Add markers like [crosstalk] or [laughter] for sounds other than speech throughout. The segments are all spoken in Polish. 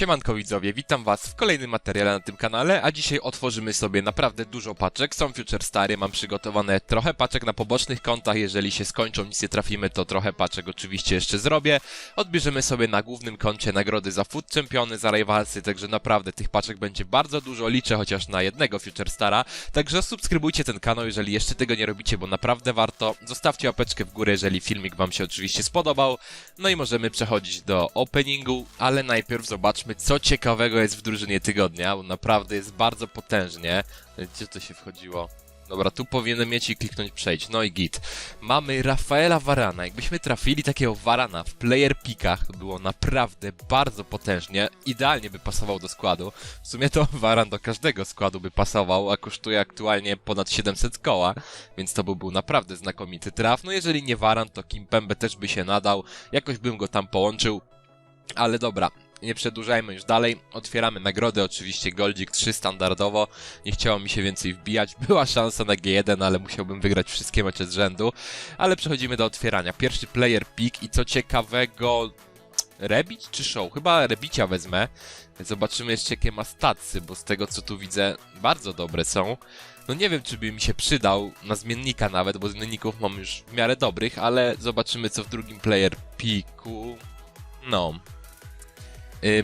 Siemanko widzowie, witam was w kolejnym materiale na tym kanale, a dzisiaj otworzymy sobie naprawdę dużo paczek. Są Future Stary, mam przygotowane trochę paczek na pobocznych kontach, jeżeli się skończą, nic nie trafimy, to trochę paczek oczywiście jeszcze zrobię. Odbierzemy sobie na głównym koncie nagrody za Food Championy, za Rivalsy, także naprawdę tych paczek będzie bardzo dużo, liczę chociaż na jednego Future Stara. Także subskrybujcie ten kanał, jeżeli jeszcze tego nie robicie, bo naprawdę warto. Zostawcie łapeczkę w górę, jeżeli filmik wam się oczywiście spodobał. No i możemy przechodzić do openingu, ale najpierw zobaczmy, co ciekawego jest w drużynie tygodnia, bo naprawdę jest bardzo potężnie. Gdzie to się wchodziło? Dobra, tu powinienem mieć i kliknąć przejść. No i git. Mamy Rafaela Varana. Jakbyśmy trafili takiego Varana w player pickach, to było naprawdę bardzo potężnie. Idealnie by pasował do składu. W sumie to [laughs] Varan do każdego składu by pasował, a kosztuje aktualnie ponad 700 koła, więc to by był naprawdę znakomity traf. No jeżeli nie Varan, to Kimpembe też by się nadał. Jakoś bym go tam połączył. Ale dobra, nie przedłużajmy już dalej. Otwieramy nagrody, oczywiście Goldzik 3 standardowo. Nie chciało mi się więcej wbijać. [laughs] Była szansa na G1, ale musiałbym wygrać wszystkie mecze z rzędu. Ale przechodzimy do otwierania. Pierwszy player pick i co ciekawego... Rebić czy show? Chyba Rebicia wezmę. Zobaczymy jeszcze jakie ma statsy, bo z tego co tu widzę bardzo dobre są. No nie wiem czy by mi się przydał na zmiennika nawet, bo zmienników mam już w miarę dobrych, ale zobaczymy co w drugim player picku. No,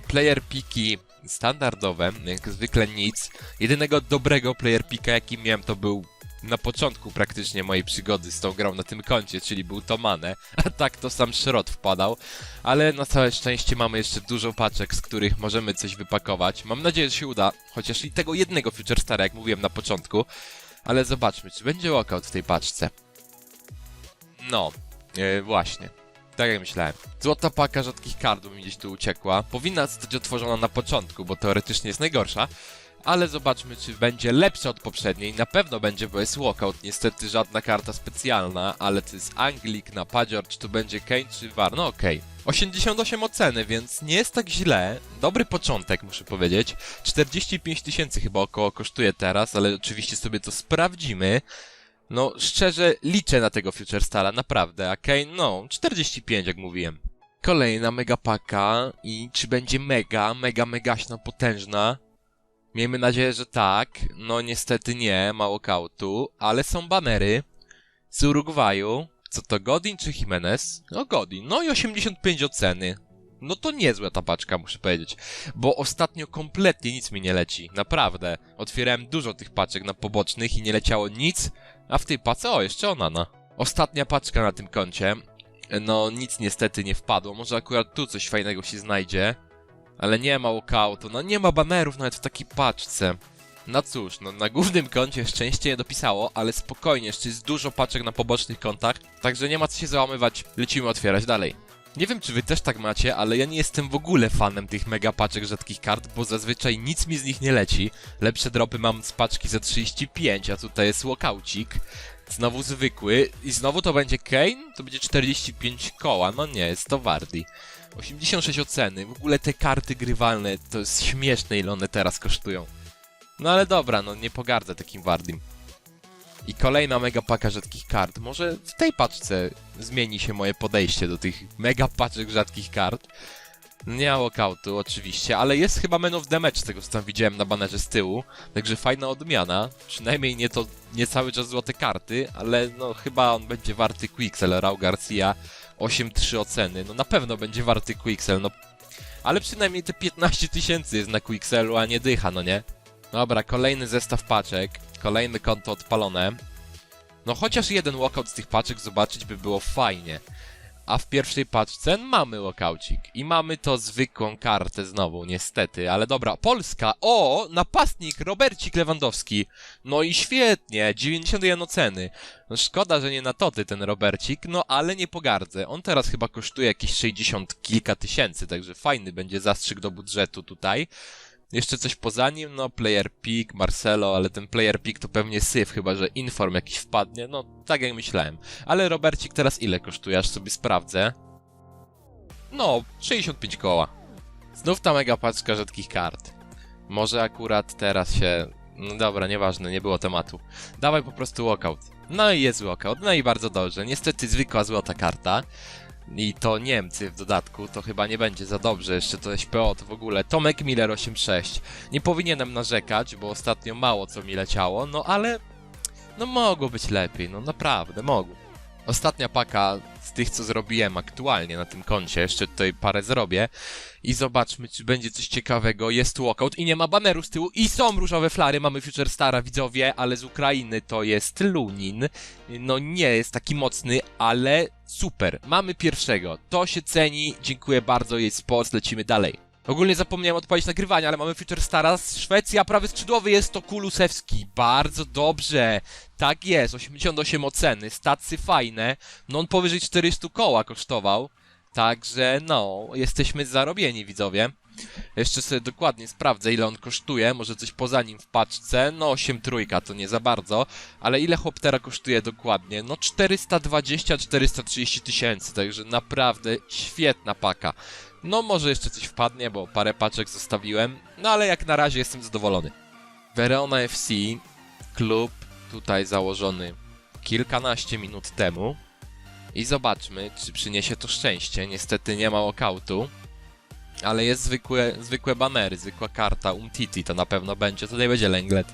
player piki standardowe, jak zwykle nic. Jedynego dobrego player pika jaki miałem to był na początku praktycznie mojej przygody z tą grą na tym koncie, czyli był to Mane, [laughs] a tak to sam Szrot wpadał, ale na całe szczęście mamy jeszcze dużo paczek, z których możemy coś wypakować. Mam nadzieję, że się uda, chociaż i tego jednego Future Star, jak mówiłem na początku, ale zobaczmy, czy będzie walkout w tej paczce. No, yy, właśnie. Tak jak myślałem. Złota paka rzadkich kart mi gdzieś tu uciekła. Powinna zostać otworzona na początku, bo teoretycznie jest najgorsza. Ale zobaczmy, czy będzie lepsza od poprzedniej. Na pewno będzie, bo jest walkout. Niestety żadna karta specjalna, ale to jest Anglik na Padzior, czy to będzie Kane, czy Var. No okej. Okay. 88 oceny, więc nie jest tak źle. Dobry początek, muszę powiedzieć. 45 tysięcy chyba około kosztuje teraz, ale oczywiście sobie to sprawdzimy. No, szczerze liczę na tego Future Stara, naprawdę. A Kane, no, 45 jak mówiłem. Kolejna mega paka i czy będzie mega, mega, megaśna, potężna? Miejmy nadzieję, że tak. No niestety nie, mało kautu, ale są banery z Urugwaju. Co to, Godin czy Jimenez? No Godin, no i 85 oceny. No to niezła ta paczka, muszę powiedzieć. Bo ostatnio kompletnie nic mi nie leci. Naprawdę. Otwierałem dużo tych paczek na pobocznych i nie leciało nic. A w tej pace, o, jeszcze Onana. Ostatnia paczka na tym koncie. No, nic niestety nie wpadło. Może akurat tu coś fajnego się znajdzie. Ale nie ma walkoutu. No, nie ma banerów nawet w takiej paczce. No cóż, no na głównym koncie szczęście nie dopisało, ale spokojnie, jeszcze jest dużo paczek na pobocznych kontach, także nie ma co się załamywać, lecimy otwierać dalej. Nie wiem, czy wy też tak macie, ale ja nie jestem w ogóle fanem tych mega paczek rzadkich kart, bo zazwyczaj nic mi z nich nie leci. Lepsze dropy mam z paczki za 35, a tutaj jest walkaucik. Znowu zwykły. I znowu to będzie Kane? To będzie 45 koła. No nie, jest to Wardy. 86 oceny. W ogóle te karty grywalne, to jest śmieszne ile one teraz kosztują. No ale dobra, no nie pogardzę takim Wardym. I kolejna mega paka rzadkich kart. Może w tej paczce zmieni się moje podejście do tych mega paczek rzadkich kart. Nie ma walkoutu oczywiście, ale jest chyba Man of the Match, z tego co tam widziałem na banerze z tyłu. Także fajna odmiana. Przynajmniej nie to nie cały czas złote karty, ale no chyba on będzie warty Quixel. Rau Garcia 8-3 oceny. No na pewno będzie warty Quixel, no. Ale przynajmniej te 15 tysięcy jest na Quixelu, a nie dycha, no nie? Dobra, kolejny zestaw paczek. Kolejne konto odpalone. No chociaż jeden walkout z tych paczek zobaczyć by było fajnie. A w pierwszej paczce mamy walkaucik. I mamy to zwykłą kartę znowu, niestety. Ale dobra, Polska. O, napastnik Robercik Lewandowski. No i świetnie, 91 oceny. No szkoda, że nie na toty ten Robercik, no ale nie pogardzę. On teraz chyba kosztuje jakieś 60 kilka tysięcy, także fajny będzie zastrzyk do budżetu tutaj. Jeszcze coś poza nim, no player pick, Marcelo, ale ten player pick to pewnie syf, chyba że inform jakiś wpadnie, no tak jak myślałem. Ale Robercik teraz ile kosztuje, aż sobie sprawdzę. No, 65 koła. Znów ta mega paczka rzadkich kart. Może akurat teraz się... No dobra, nieważne, nie było tematu. Dawaj po prostu walkout. No i jest walkout, no i bardzo dobrze. Niestety zwykła złota karta. I to Niemcy w dodatku, to chyba nie będzie za dobrze, jeszcze to SPO to w ogóle. Tomek Miller 8.6. Nie powinienem narzekać, bo ostatnio mało co mi leciało, no ale no mogło być lepiej, no naprawdę, mogło. Ostatnia paka z tych, co zrobiłem aktualnie na tym koncie, jeszcze tutaj parę zrobię i zobaczmy, czy będzie coś ciekawego. Jest walkout i nie ma baneru z tyłu i są różowe flary, mamy Future Stara, widzowie, ale z Ukrainy to jest Lunin. No nie jest taki mocny, ale super. Mamy pierwszego, to się ceni, dziękuję bardzo, jest sports, lecimy dalej. Ogólnie zapomniałem odpalić nagrywania, ale mamy Future Stara z Szwecji, a prawy skrzydłowy jest to Kulusewski. Bardzo dobrze. Tak jest, 88 oceny, stacy fajne. No on powyżej 400 koła kosztował. Także no, jesteśmy zarobieni widzowie. Jeszcze sobie dokładnie sprawdzę ile on kosztuje, może coś poza nim w paczce. No 8 trójka to nie za bardzo, ale ile Hoptera kosztuje dokładnie? No 420-430 tysięcy, także naprawdę świetna paka. No może jeszcze coś wpadnie, bo parę paczek zostawiłem, no ale jak na razie jestem zadowolony. Verona FC, klub tutaj założony kilkanaście minut temu. I zobaczmy, czy przyniesie to szczęście. Niestety nie ma walkoutu. Ale jest zwykłe, zwykłe banery, zwykła karta Umtiti, to na pewno będzie. To nie będzie Lenglet.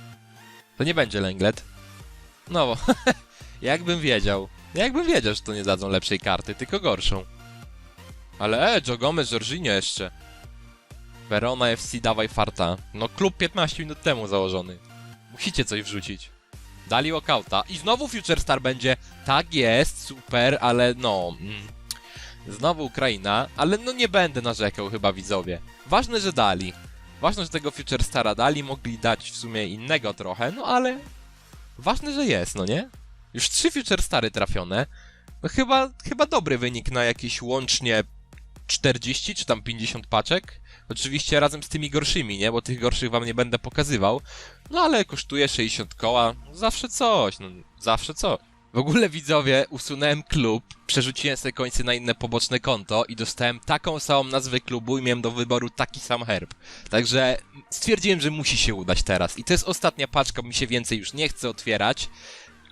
To nie będzie Lenglet. No bo, [laughs] jakbym wiedział. Jakbym wiedział, że to nie dadzą lepszej karty, tylko gorszą. Ale e, Joe Gomez, Jorginho jeszcze. Verona FC, dawaj farta. No klub 15 minut temu założony. Musicie coś wrzucić. Dali walkouta. I znowu Future Star będzie. Tak jest, super, ale no... Mm, znowu Ukraina, ale no nie będę narzekał chyba widzowie. Ważne, że dali. Ważne, że tego Future Stara dali, mogli dać w sumie innego trochę, no ale... Ważne, że jest, no nie? Już trzy Future Stary trafione. No chyba, chyba dobry wynik na jakieś łącznie 40 czy tam 50 paczek. Oczywiście razem z tymi gorszymi, nie? Bo tych gorszych wam nie będę pokazywał. No ale kosztuje 60 koła. Zawsze coś, no zawsze coś. W ogóle widzowie, usunąłem klub, przerzuciłem sobie końce na inne poboczne konto i dostałem taką samą nazwę klubu i miałem do wyboru taki sam herb. Także stwierdziłem, że musi się udać teraz. I to jest ostatnia paczka, bo mi się więcej już nie chce otwierać.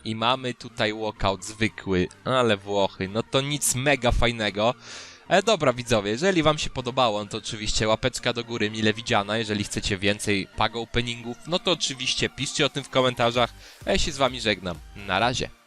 I mamy tutaj walkout zwykły, ale Włochy, no to nic mega fajnego. E, dobra widzowie, jeżeli wam się podobało, no to oczywiście łapeczka do góry mile widziana, jeżeli chcecie więcej pag openingów, no to oczywiście piszcie o tym w komentarzach, a ja się z wami żegnam. Na razie.